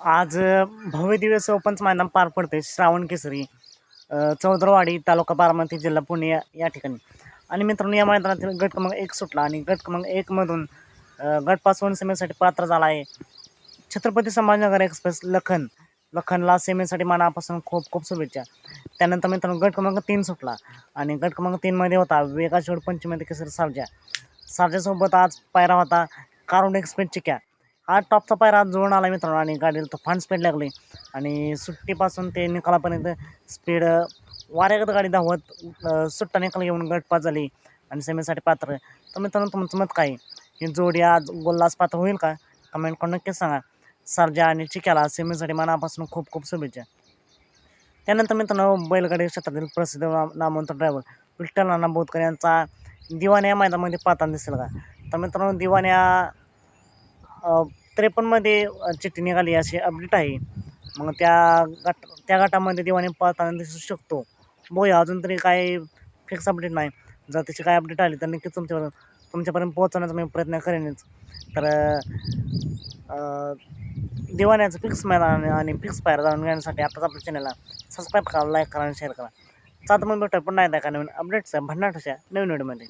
आज भव्य दिवस ओपनचं मैदान पार पडते श्रावण केसरी चौदरवाडी तालुका बारामती जिल्हा पुणे या ठिकाणी. आणि मित्रांनो या मैदानातील गट क्रमांक एक सुटला आणि गट क्रमांक एकमधून गट पास वन सेमीसाठी पात्र झाला आहे. छत्रपती संभाजीनगर एक्सप्रेस लखन लखनला सेमीसाठी मनापासून खूप खूप शुभेच्छा. त्यानंतर मित्रांनो गट क्रमांक तीन सुटला आणि गट क्रमांक तीनमध्ये होता वेगाशोड पंचमध्ये केसरी सारजा सारजासोबत आज पायरा होता कारुंड एक्सप्रेस चिक्या. हा टॉपचा पायरा आज जुळून आला मित्रांनो आणि गाडीला तुफान स्पीड लागली. आणि सुट्टीपासून ते निकालापर्यंत स्पीड वाऱ्यागत गाडी धावत सुट्टा निकाल घेऊन गटपात झाली आणि सेमीसाठी पात्र. तर मित्रांनो तुमचं मत काय? ही जोडी आज गोल्लास पात्र होईल का? कमेंट करून नक्कीच सांगा. सर्जा आणि चिक्याला सेमीसाठी मनापासून खूप खूप शुभेच्छा. त्यानंतर मित्रांनो बैलगाडी क्षेत्रातील प्रसिद्ध नामवंत ड्रायव्हर विठ्ठल नाना बोधकर यांचा दिवाण्या या मैदानामध्ये पाहताना दिसेल का? तर मित्रांनो दिवाण्या त्रेपन्नमध्ये चिठ्ठी निघाली अशी अपडेट आहे. मग त्या गट त्या गटामध्ये दिवाणी पाहताना दिसू शकतो. बघूया अजून तरी काय फिक्स अपडेट नाही. जर त्याची काय अपडेट आली तर नक्कीच तुमच्यावर तुमच्यापर्यंत पोहोचवण्याचा मी प्रयत्न करेनच. तर दिवाण्याचं फिक्स मैदान आणि फिक्स पायर जाणून घेण्यासाठी आताच आपल्या चॅनलला सबस्क्राईब करा लाईक करा आणि शेअर करा. चालतं मग भेटूया पुन्हा एकदा का नवीन अपडेट्स भन्नाट अशा नवीन व्हिडिओमध्ये